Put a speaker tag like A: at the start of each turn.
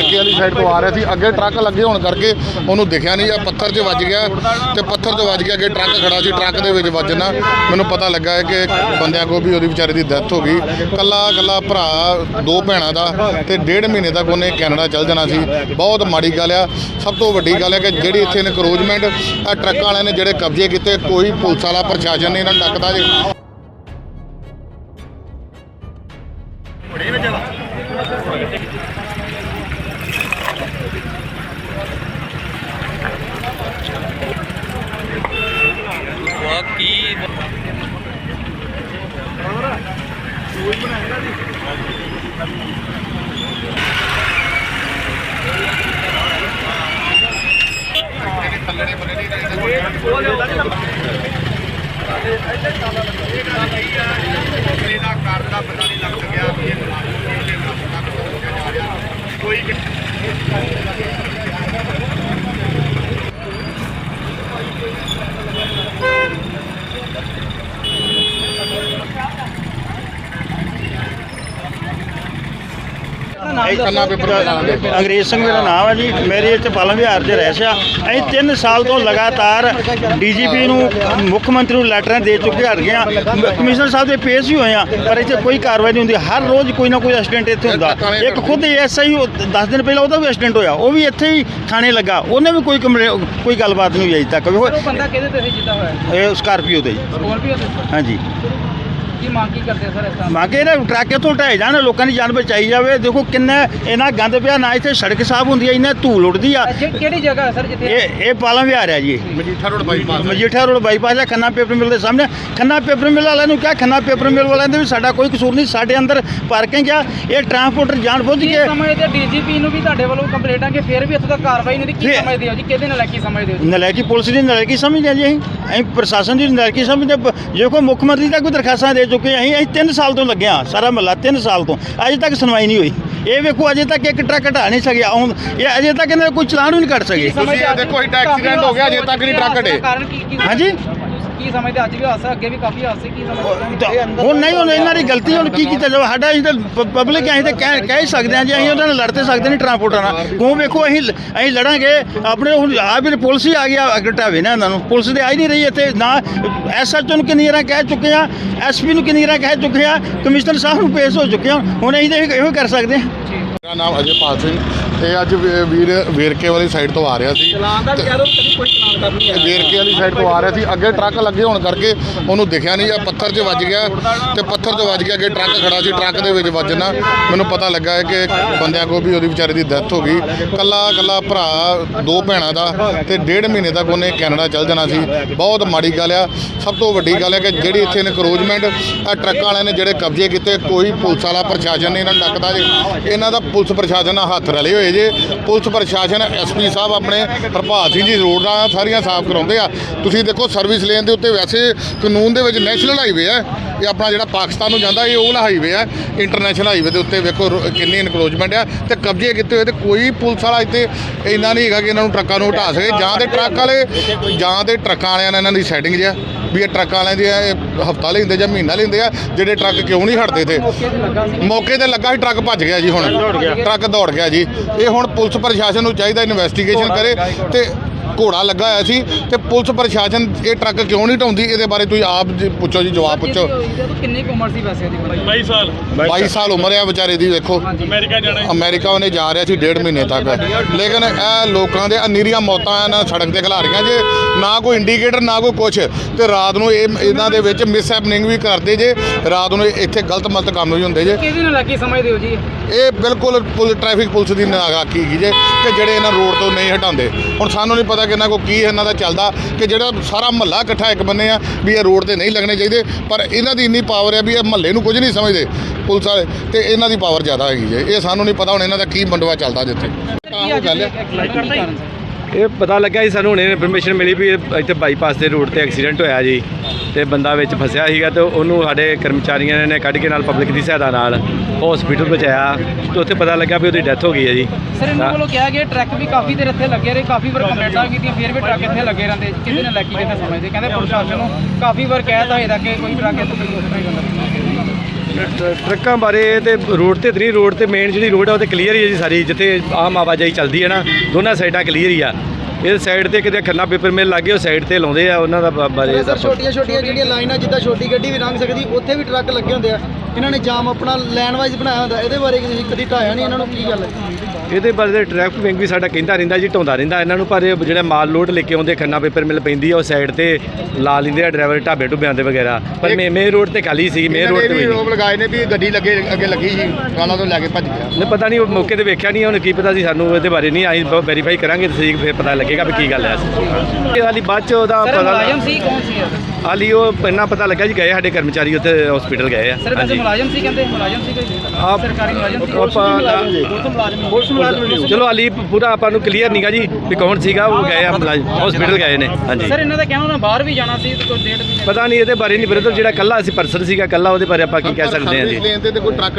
A: ਵੇਰਕੇ ਵਾਲੀ ਸਾਈਡ ਤੋਂ ਆ ਰਿਹਾ ਸੀ। ਅੱਗੇ ਟਰੱਕ ਲੱਗੇ ਹੋਣ ਕਰਕੇ ਉਹਨੂੰ ਦਿਖਿਆ ਨਹੀਂ। ਆ ਪੱਥਰ 'ਚ ਵੱਜ ਗਿਆ ਤੇ ਪੱਥਰ 'ਚ ਵੱਜ ਗਿਆ। ਅੱਗੇ ਟਰੱਕ ਖੜਾ ਸੀ, ਟਰੱਕ ਦੇ ਵਿੱਚ ਵੱਜਣਾ। ਮੈਨੂੰ ਪਤਾ ਲੱਗਾ ਹੈ ਕਿ ਬੰਦਿਆਂ ਕੋ ਵੀ ਉਹਦੀ ਵਿਚਾਰੇ ਦੀ ਡੈਥ ਹੋ ਗਈ। ਕੱਲਾ ਕੱਲਾ ਭਰਾ, ਦੋ ਭੈਣਾਂ ਦਾ ਤੇ ਡੇਢ ਮਹੀਨੇ ਤੱਕ ਉਹਨੇ ਕੈਨੇਡਾ ਚੱਲ ਜਾਣਾ ਸੀ। ਬਹੁਤ ਮਾੜੀ ਗੱਲ ਆ। ਸਭ ਤੋਂ ਵੱਡੀ ਗੱਲ ਹੈ ਕਿ ਜਿਹੜੀ ਇੱਥੇ ਇਨਕਰੋਚਮੈਂਟ ਆ ਟਰੱਕਾਂ ਵਾਲਿਆਂ ਨੇ ਜਿਹੜੇ ਕਬਜ਼ੇ ਕੀਤੇ, ਕੋਈ ਪੁਲਿਸ ਵਾਲਾ ਪ੍ਰਸ਼ਾਸਨ ਨੇ ਇਹਨਾਂ ਨੂੰ ਡੱਕਦਾ ਜੀ। ਪੇਪਰ
B: ਅੰਗਰੇਜ਼ ਸਿੰਘ ਮੇਰਾ ਨਾਮ ਹੈ ਜੀ। ਮੇਰੇ ਇੱਥੇ ਪਾਲਮ ਵਿਹਾਰ 'ਚ ਰਹਿ ਸਿਆ ਅਸੀਂ 3 ਸਾਲ ਤੋਂ ਲਗਾਤਾਰ ਡੀਜੀਪੀ ਨੂੰ ਮੁੱਖ ਮੰਤਰੀ ਨੂੰ ਲੈਟਰਾਂ ਦੇ ਚੁੱਕੇ ਹਟ ਗਏ ਆ। ਕਮਿਸ਼ਨਰ ਸਾਹਿਬ ਦੇ ਪੇਸ਼ ਵੀ ਹੋਏ ਆ ਪਰ ਇੱਥੇ ਕੋਈ ਕਾਰਵਾਈ ਨਹੀਂ ਹੁੰਦੀ। ਹਰ ਰੋਜ਼ ਕੋਈ ਨਾ ਕੋਈ ਐਕਸੀਡੈਂਟ ਇੱਥੇ ਹੁੰਦਾ। ਇੱਕ ਖੁਦ ਐਸਆਈ 10 ਦਿਨ ਪਹਿਲਾਂ ਉਹਦਾ ਵੀ ਐਕਸੀਡੈਂਟ ਹੋਇਆ। ਉਹ ਵੀ ਇੱਥੇ ਹੀ ਥਾਣੇ ਲੱਗਾ। ਉਹਨੇ ਵੀ ਕੋਈ ਕੋਈ ਗੱਲਬਾਤ ਨਹੀਂ ਹੋਈ ਅਜੇ ਤੱਕ।
C: ਬੰਦਾ ਕਿਹਦੇ ਤੇ ਸੀ ਜਿੱਦਾਂ ਹੋਇਆ?
B: ਇਹ ਸਕਾਰਪੀਓ ਤੇ ਜੀ।
C: ਸਕੋਰਪੀਓ ਤੇ
B: ਹਾਂਜੀ।
C: ਕੀ ਮੰਗ ਕੀ ਕਰਦੇ ਸਰ ਇਸ ਤਰ੍ਹਾਂ?
B: ਮੰਗੇ ਨਾ ਟਰੱਕ ਇੱਥੋਂ ਢਾਏ ਜਾਣ ਲੋਕਾਂ ਦੀ ਜਾਨ ਬਚਾਈ ਜਾਵੇ। ਦੇਖੋ ਕਿੰਨਾ ਇਹਨਾਂ ਗੰਦ ਪਿਆ ਨਾ ਇੱਥੇ ਸੜਕ ਸਾਫ਼ ਹੁੰਦੀ ਹੈ ਇਹਨਾਂ ਧੂਲ ਉੱਡਦੀ ਆ।
C: ਕਿਹੜੀ ਜਗ੍ਹਾ ਹੈ ਸਰ ਜਿੱਥੇ
B: ਇਹ ਇਹ ਪਾਲਮ ਵਿਹਾਰ ਹੈ ਜੀ।
A: Majitha road bypass
B: Majitha road bypass ਹੈ ਖੰਨਾ ਪੇਪਰ ਮਿਲ ਦੇ ਸਾਹਮਣੇ। ਖੰਨਾ ਪੇਪਰ ਮਿਲ ਵਾਲਿਆਂ ਨੂੰ ਕਿਹਾ ਖੰਨਾ ਪੇਪਰ ਮਿਲ ਵਾਲਿਆਂ ਦੇ ਵੀ ਸਾਡਾ ਕੋਈ ਕਸੂਰ ਨਹੀਂ ਸਾਡੇ ਅੰਦਰ ਪਾਰਕਿੰਗ ਆ ਇਹ ਟਰਾਂਸਪੋਰਟਰ ਜਾਣ ਬੁੱਝ
C: ਕੀ ਸਮਝਦੇ ਡੀਜੀਪੀ ਨੂੰ ਵੀ ਤੁਹਾਡੇ ਵੱਲੋਂ ਕੰਪਲੇਂਟਾਂ ਕਿ ਫਿਰ ਵੀ ਇੱਥੋਂ ਤੱਕ ਕਾਰਵਾਈ ਨਹੀਂ ਕੀ
B: ਫਿਰ-
C: ਸਮਝਦੇ ਹੋ ਜੀ? ਕਿਹਦੇ ਨਾਲ ਕੀ ਸਮਝਦੇ ਹੋ ਜੀ?
B: ਨਲਾਇਕੀ ਪੁਲਿਸ ਦੀ ਨਲਾਇਕੀ ਸਮਝਦੇ ਹਾਂ ਜੀ ਅਸੀਂ। ਅਸੀਂ ਪ੍ਰਸ਼ਾਸਨ ਦੀ ਨਲਾਇਕੀ ਸਮਝਦੇ ਪ- ਜੇ ਕੋਈ ਮੁੱਖ ਮੰਤਰੀ ਤੱਕ ਕੋਈ ਦਰਖਾਸਤਾਂ ਦੇ ਚੁੱਕੇ ਅਸੀਂ ਅਸੀਂ 3 ਸਾਲ ਤੋਂ ਲੱਗੇ ਹਾਂ ਸਾਰਾ ਮਹੱਲਾ 3 ਸਾਲ ਤੋਂ। ਅਜੇ ਤੱਕ ਸੁਣਵਾਈ ਨਹੀਂ ਹੋਈ। ਇਹ ਵੇਖੋ ਅਜੇ ਤੱਕ ਇੱਕ ਟਰੱਕ ਹਟਾ ਨਹੀਂ ਸਕਿਆ। ਹੁਣ ਇਹ ਅਜੇ ਤੱਕ ਇਹਨਾਂ ਦਾ ਕੋਈ ਚਲਾਨ ਵੀ ਨਹੀਂ ਕੱਢ ਸਕੇ।
A: ਤੁਸੀਂ ਇਹ ਦੇਖੋ ਇੱਡਾ ਹੋ ਗਿਆ, ਅਜੇ ਤੱਕ ਨਹੀਂ ਟਰੱਕ ਹਟੇ।
B: ਹਾਂਜੀ?
C: ਕੀ ਸਮਝਦੇ ਅੱਜ ਵੀ ਹਾਦਸਾ ਅੱਗੇ ਵੀ ਕਾਫੀ ਹਾਦਸੇ ਕੀ ਸਮਝਦੇ
B: ਹੁਣ ਨਹੀਂ ਹੁਣ ਇਹਨਾਂ ਦੀ ਗਲਤੀ ਹੁਣ ਕੀ ਕੀਤਾ ਜਾਵੇ? ਸਾਡਾ ਅਸੀਂ ਤਾਂ ਪਬਲਿਕ ਅਸੀਂ ਤਾਂ ਕਹਿ ਕਹਿ ਹੀ ਸਕਦੇ ਹਾਂ ਜੀ ਅਸੀਂ ਉਹਨਾਂ ਨਾਲ ਲੜ ਤੇ ਸਕਦੇ ਨਹੀਂ ਟਰਾਂਸਪੋਰਟਾਂ ਨਾਲ। ਕਿਉਂ ਵੇਖੋ ਅਸੀਂ ਅਸੀਂ ਲੜਾਂਗੇ ਆਪਣੇ ਹੁਣ ਆ ਵੀ ਪੁਲਿਸ ਹੀ ਆ ਗਿਆ ਘਟਾਵੇ ਨਾ ਇਹਨਾਂ ਨੂੰ। ਪੁਲਿਸ ਦੇ ਆ ਹੀ ਨਹੀਂ ਰਹੀ ਇੱਥੇ ਨਾ ਐਸਐਚਓ ਨੂੰ ਕਿੰਨੀ ਵਾਰਾਂ ਕਹਿ ਚੁੱਕੇ ਆ ਐਸਪੀ ਨੂੰ ਕਿੰਨੀ ਵਾਰਾਂ ਕਹਿ ਚੁੱਕੇ ਆ ਕਮਿਸ਼ਨਰ ਸਾਹਿਬ ਨੂੰ ਪੇਸ਼ ਹੋ ਚੁੱਕੇ ਆ ਹੁਣ ਅਸੀਂ ਤਾਂ ਇਹੋ ਇਹੋ ਕਰ ਸਕਦੇ ਹਾਂ।
A: ਮੇਰਾ ਨਾਮ ਅਜੇਪਾਲ ਸਿੰਘ। ਤੇ ਅੱਜ ਵੀਰ ਵੇਰਕੇ ਵਾਲੀ ਸਾਈਡ ਤੋਂ ਆ ਰਿਹਾ ਸੀ।
C: ਚਲਾਨ ਦਾ ਕਹਿ ਕਦੀ ਕੋਈ ਚਲਾਨ ਕਰਨੀ
A: ਤੇ ਵੇਰਕੇ ਵਾਲੀ ਸਾਈਡ ਤੋਂ ਆ ਰਿਹਾ ਸੀ। ਅੱਗੇ ਟਰੱਕ ਲੱਗੇ ਹੋਣ ਕਰਕੇ ਉਹਨੂੰ ਦਿਖਿਆ ਨਹੀਂ। ਆ ਪੱਥਰ 'ਚ ਵੱਜ ਗਿਆ ਤੇ ਪੱਥਰ 'ਚ ਵੱਜ ਗਿਆ। ਅੱਗੇ ਟਰੱਕ ਖੜਾ ਸੀ। ਟਰੱਕ ਦੇ ਵਿੱਚ ਵੱਜਣਾ। ਮੈਨੂੰ ਪਤਾ ਲੱਗਾ ਹੈ ਕਿ ਬੰਦਿਆਂ ਕੋ ਵੀ ਉਹਦੀ ਵਿਚਾਰੇ ਦੀ ਡੈਥ ਹੋ ਗਈ। ਕੱਲਾ ਕੱਲਾ ਭਰਾ ਦੋ ਭੈਣਾਂ ਦਾ ਤੇ ਡੇਢ ਮਹੀਨੇ ਤੱਕ ਉਹਨੇ ਕੈਨੇਡਾ ਚੱਲ ਜਾਣਾ ਸੀ। ਬਹੁਤ ਮਾੜੀ ਗੱਲ ਆ। ਸਭ ਤੋਂ ਵੱਡੀ ਗੱਲ ਹੈ ਕਿ ਜਿਹੜੀ ਇੱਥੇ ਇਨਕਰੋਚਮੈਂਟ ਆ ਟਰੱਕਾਂ ਵਾਲਿਆਂ ਨੇ ਜਿਹੜੇ ਕਬਜ਼ੇ ਕੀਤੇ ਕੋਈ ਪੁਲਿਸ ਵਾਲਾ ਪ੍ਰਸ਼ਾਸਨ ਨਹੀਂ ਇਹਨਾਂ ਨੂੰ ਡੱਕਦਾ ਜੀ। ਇਹਨਾਂ ਦਾ ਪੁਲਿਸ ਪ੍ਰਸ਼ਾਸਨ ਨਾਲ ਹੱਥ ਰਲੇ ਹੋਏ ਜੇ। ਪੁਲਿਸ ਪ੍ਰਸ਼ਾਸਨ ਐਸਪੀ ਸਾਹਿਬ ਆਪਣੇ ਪ੍ਰਭਾਤ ਸਿੰਘ ਜੀ ਰੋਡਾਂ ਸਾਰੀਆਂ ਸਾਫ਼ ਕਰਾਉਂਦੇ ਆ। ਤੁਸੀਂ ਦੇਖੋ ਸਰਵਿਸ ਲੇਨ ਦੇ ਉੱਤੇ ਵੈਸੇ ਕਾਨੂੰਨ ਦੇ ਵਿੱਚ ਨੈਸ਼ਨਲ ਹਾਈਵੇ ਹੈ। ਇਹ ਆਪਣਾ ਜਿਹੜਾ ਪਾਕਿਸਤਾਨ ਨੂੰ ਜਾਂਦਾ, ਇਹ ਉਹ ਵਾਲਾ ਹਾਈਵੇ ਹੈ। ਇੰਟਰਨੈਸ਼ਨਲ ਹਾਈਵੇ ਦੇ ਉੱਤੇ ਵੇਖੋ ਰੋ- ਕਿੰਨੀ ਇਨਕਰੋਚਮੈਂਟ ਆ ਤੇ ਕਬਜ਼ੇ ਕੀਤੇ ਹੋਏ ਤੇ ਕੋਈ ਪੁਲਿਸ ਵਾਲਾ ਇੱਥੇ ਇੰਨਾ ਨਹੀਂ ਹੈਗਾ ਕਿ ਇਹਨਾਂ ਨੂੰ ਟਰੱਕਾਂ ਨੂੰ ਹਟਾ ਸਕੇ। ਜਾਂ ਤੇ ਟਰੱਕ ਵਾਲੇ, ਜਾਂ ਤੇ ਟਰੱਕਾਂ ਵਾਲਿਆਂ ਨੇ ਇਹਨਾਂ ਦੀ ਸੈਟਿੰਗ ਜਿਆ ਵੀ ਇਹ ਟਰੱਕਾਂ ਵਾਲਿਆਂ ਦੀ ਹਫਤਾ ਲੈਂਦੇ ਜਾਂ ਮਹੀਨਾ ਲੈਂਦੇ ਆ ਜਿਹੜੇ ਟਰੱਕ ਕਿਉਂ ਨਹੀਂ ਹਟਦੇ ਤੇ ਮੌਕੇ ਤੇ ਲੱਗਾ ਸੀ ਟਰੱਕ ਭੱਜ ਗਿਆ ਜੀ ਹੁਣ। ਟਰੱਕ ਦੌੜ ਗਿਆ। ਜੀ। ਇਹ ਹੁਣ ਪੁਲਿਸ ਪ੍ਰਸ਼ਾਸਨ ਨੂੰ ਚਾਹੀਦਾ ਇਨਵੈਸਟੀਗੇਸ਼ਨ ਕਰੇ ਤੇ ਘੋੜਾ ਲੱਗਾ ਹੋਇਆ ਸੀ ਤੇ ਪੁਲਿਸ ਪ੍ਰਸ਼ਾਸਨ ਇਹ ਟਰੱਕ ਕਿਉਂ ਨਹੀਂ ਢਾਉਂਦੀ? ਇਹਦੇ ਬਾਰੇ ਤੁਸੀਂ ਆਪ ਜੀ ਪੁੱਛੋ ਜੀ ਜਵਾਬ ਪੁੱਛੋ।
C: ਕਿੰਨੀ ਕੁ ਉਮਰ ਸੀ ਵੈਸੇ ਇਹਦੀ?
D: 22 ਸਾਲ।
A: 22 ਸਾਲ ਉਮਰ ਆ ਵਿਚਾਰੇ ਦੀ ਵੇਖੋ।
D: ਅਮਰੀਕਾ ਜਾਣਾ
A: ਅਮਰੀਕਾ ਉਹਨੇ ਜਾ ਰਿਹਾ ਸੀ ਡੇਢ ਮਹੀਨੇ ਤੱਕ। ਲੇਕਿਨ ਇਹ ਲੋਕਾਂ ਦੇ ਅਨੀਰੀਆਂ ਮੌਤਾਂ ਇਹਨਾਂ ਸੜਕ ਤੇ ਖਿਲਾਰੀਆਂ ਜੇ ਨਾ ਕੋਈ ਇੰਡੀਕੇਟਰ ਨਾ ਕੋਈ ਕੁਛ। ਤੇ ਰਾਤ ਨੂੰ ਇਹ ਇਹਨਾਂ ਦੇ ਵਿੱਚ ਮਿਸ ਹੈਪਨਿੰਗ ਵੀ ਕਰਦੇ ਜੇ ਰਾਤ ਨੂੰ ਇੱਥੇ ਗਲਤ ਮਲਤ ਕੰਮ ਵੀ ਹੁੰਦੇ ਜੇ।
C: ਕਿਹਦੇ ਨਾਲ ਕੀ ਸਮਝਦੇ ਹੋ ਜੀ?
A: ਇਹ ਬਿਲਕੁਲ ਪੁਲ ਟ੍ਰੈਫਿਕ ਪੁਲਿਸ ਦੀ ਹੈਗੀ ਜੇ ਕਿ ਜਿਹੜੇ ਇਹਨਾਂ ਰੋਡ ਤੋਂ ਨਹੀਂ ਹਟਾਉਂਦੇ। ਹੁਣ ਸਾਨੂੰ ਨਹੀਂ ਪਤਾ ਕਿ ਇਹਨਾਂ ਕੋ ਕੀ ਇਹਨਾਂ ਦਾ ਚੱਲਦਾ ਕਿ ਜਿਹੜਾ ਸਾਰਾ ਮਹੱਲਾ ਇਕੱਠਾ ਇੱਕ ਬੰਨੇ ਆ ਵੀ ਇਹ ਰੋਡ ਤੇ ਨਹੀਂ ਲੱਗਣੇ ਚਾਹੀਦੇ ਪਰ ਇਹਨਾਂ ਦੀ ਇੰਨੀ ਪਾਵਰ ਹੈ ਵੀ ਇਹ ਮਹੱਲੇ ਨੂੰ ਕੁਝ ਨਹੀਂ ਸਮਝਦੇ ਪੁਲਿਸ ਵਾਲੇ ਤੇ ਇਹਨਾਂ ਦੀ ਪਾਵਰ ਜ਼ਿਆਦਾ ਹੈਗੀ ਜੇ ਇਹ ਸਾਨੂੰ ਨਹੀਂ ਪਤਾ ਹੁਣ ਇਹਨਾਂ ਦਾ ਕੀ ਮੰਡਵਾ ਚੱਲਦਾ ਜਿੱਥੇ। ਆਹੋ ਗੱਲ ਹੈ
E: ਇਹ ਪਤਾ ਲੱਗਾ ਜੀ ਸਾਨੂੰ ਹੁਣੇ ਇਨਫੋਰਮੇਸ਼ਨ ਮਿਲੀ ਵੀ ਇੱਥੇ ਬਾਈਪਾਸ ਦੇ ਰੋਡ ਤੇ ਐਕਸੀਡੈਂਟ ਹੋਇਆ ਜੀ। ਤੇ ਬੰਦਾ ਵਿੱਚ ਫਸਿਆ ਸੀਗਾ ਤੇ ਉਹਨੂੰ ਸਾਡੇ ਕਰਮਚਾਰੀਆਂ ਨੇ ਕੱਢ ਕੇ ਨਾਲ ਪਬਲਿਕ ਦੀ ਸਹਾਇਤਾ ਨਾਲ ਹਸਪੀਟਲ ਪਹੁੰਚਾਇਆ। ਤੇ ਉੱਥੇ ਪਤਾ ਲੱਗਾ ਵੀ ਉਹਦੀ ਡੈਥ ਹੋ ਗਈ ਹੈ ਜੀ।
C: ਸਰ ਇਹਨਾਂ ਵੱਲੋਂ ਕਿਹਾ ਗਿਆ ਟਰੱਕ ਵੀ ਕਾਫੀ ਦੇਰ ਇੱਥੇ ਲੱਗੇ ਰਹੇ ਕਾਫੀ ਵਾਰ ਕੰਪਲੇਂਟਾਂ ਵੀ ਕੀਤੀਆਂ ਫਿਰ ਵੀ ਟਰੱਕ ਇੱਥੇ ਲੱਗੇ ਰਹਿੰਦੇ ਕਿਹਦੇ ਨਾਲ ਲੱਗੀ ਕਿਹਦੇ ਸਮਝਦੇ ਕਹਿੰਦੇ ਪ੍ਰਸ਼ਾਸਨ ਨੂੰ ਕਾਫੀ ਵਾਰ ਕਹਿ ਤਾ ਇਹਦਾ ਕਿ ਕੋਈ ਟਰੱਕ ਇੱਥੇ ਨਹੀਂ
E: ਟਰ- ਟਰੱਕਾਂ ਬਾਰੇ ਤੇ ਰੋਡ ਤੇ ਤਰੀ ਰੋਡ ਤੇ ਮੇਨ ਜਿਹੜੀ ਰੋਡ ਆ ਉਹ ਤੇ ਕਲੀਅਰ ਹੀ ਹੈ ਜੀ ਸਾਰੀ ਜਿੱਥੇ ਆਮ ਆਵਾਜਾਈ ਚੱਲਦੀ ਹੈ ਨਾ ਦੋਨਾਂ ਸਾਈਡਾਂ ਕਲੀਅਰ ਹੀ ਆ। ਇਹ ਸਾਈਡ ਤੇ ਕਿਤੇ ਖੰਨਾ ਪੇਪਰ ਮਿਲ ਲੱਗੇ ਉਹ ਸਾਈਡ ਤੇ ਲਾਉਂਦੇ ਆ ਉਹਨਾਂ ਦਾ ਬਾਰੇ
F: ਸਰ ਛੋਟੀਆਂ ਛੋਟੀਆਂ ਜਿਹੜੀਆਂ ਲਾਈਨਾਂ ਜਿੱਦਾਂ ਛੋਟੀ ਗੱਡੀ ਵੀ ਲੰਘ ਸਕਦੀ ਉੱਥੇ ਵੀ ਟਰੱਕ ਲੱਗੇ ਹੁੰਦੇ ਆ। ਇਹਨਾਂ ਨੇ ਜਾਮ ਆਪਣਾ ਲਾਈਨ ਵਾਈਜ਼ ਬਣਾਇਆ ਹੁੰਦਾ ਇਹਦੇ ਬਾਰੇ ਤੁਸੀਂ ਕਦੀ ਢਾਇਆ ਨਹੀਂ ਇਹਨਾਂ ਨੂੰ ਕੀ ਗੱਲ ਹੈ?
E: ਇਹਦੇ ਬਾਰੇ ਟ੍ਰੈਫਿਕ ਵਿੰਗ ਵੀ ਸਾਡਾ ਕਹਿੰਦਾ ਰਹਿੰਦਾ ਜੀ ਢਾਉਂਦਾ ਰਹਿੰਦਾ। ਇਹਨਾਂ ਨੂੰ ਪਰ ਜਿਹੜਾ ਮਾਲ ਲੋਡ ਲੈ ਕੇ ਆਉਂਦੇ ਖੰਨਾ ਪੇਪਰ ਮਿਲ ਪੈਂਦੀ ਆ ਉਹ ਸਾਈਡ ਤੇ ਲਾ ਲੈਂਦੇ ਆ ਡਰਾਈਵਰ ਢਾਬੇ ਢੁੱਬਿਆਂ ਤੇ ਵਗੈਰਾ। ਪਰ ਮੇ ਮੇਨ ਰੋਡ ਤੇ ਖਾਲੀ ਸੀ ਮੇਨ ਰੋਡ ਤੇ ਵੀ ਨਹੀਂ।
A: ਲਗਾਏ ਨੇ ਵੀ ਗੱਡੀ ਲੱਗੇ ਅੱਗੇ ਲੱਗੀ ਸੀ ਗਾਲਾਂ ਤੋਂ ਲੈ ਕੇ ਭੱਜ ਗਿਆ।
E: ਨਹੀਂ ਪਤਾ ਨਹੀਂ ਉਹ ਮੌਕੇ ਤੇ ਵੇਖਿਆ ਨਹੀਂ ਹੁਣ ਕੀ ਪਤਾ ਸੀ ਸਾਨੂੰ ਇਹਦੇ ਬਾਰੇ ਨਹੀਂ ਆਈ ਵੈਰੀਫਾਈ ਕਰਾਂਗੇ ਤੇ ਫਿਰ ਪਤਾ ਲੱਗੇਗਾ ਵੀ ਕੀ ਗੱਲ ਹੈ। ਇਹ ਹਾਲੀ ਬਾਅਦ ਚ ਉਹਦਾ ਪਤਾ
C: ਮੁਲਾਜ਼ਮ ਸੀ ਕੌਣ ਸੀ?
E: ਹਾਲੀ ਉਹ ਇੰਨਾ ਪਤਾ ਲੱਗਾ ਜੀ ਗਏ ਸਾਡੇ ਕਰਮਚਾਰੀ ਉੱਥੇ ਹਸਪੀਟਲ ਗਏ ਆ
C: ਸਰ ਵੈਸੇ ਮੁਲਾਜ਼ਮ ਸੀ ਕਹਿੰਦੇ ਮੁਲਾਜ਼ਮ ਸੀ ਕੋਈ?
E: ਆਪ
C: ਸਰਕਾਰੀ ਮੁਲਾਜ਼ਮ ਸੀ?
E: ਚਲੋ ਹਾਲੀ ਪੂਰਾ ਆਪਾਂ ਨੂੰ ਕਲੀਅਰ ਨਹੀਂਗਾ ਜੀ ਵੀ ਕੌਣ ਸੀਗਾ ਉਹ ਗਏ ਆ ਹਸਪੀਟਲ ਗਏ ਨੇ। ਹਾਂਜੀ।
C: ਸਰ ਇਹਨਾਂ ਦਾ ਕਹਿਣਾ ਉਹਨਾਂ ਬਾਹਰ ਵੀ ਜਾਣਾ ਸੀ ਤੇ ਕੋਈ ਡੇਟ ਵੀ
E: ਪਤਾ ਨਹੀਂ ਇਹਦੇ ਬਾਰੇ ਨਹੀਂ ਬ੍ਰਦਰ ਜਿਹੜਾ ਕੱਲਾ ਅਸੀਂ ਪਰਸਨ ਸੀਗਾ ਕੱਲਾ ਉਹਦੇ ਬਾਰੇ ਆਪਾਂ ਕੀ ਕਹਿ ਸਕਦੇ ਹਾਂ ਜੀ।
A: ਤੇ ਤੇ ਕੋਈ ਟਰੱਕ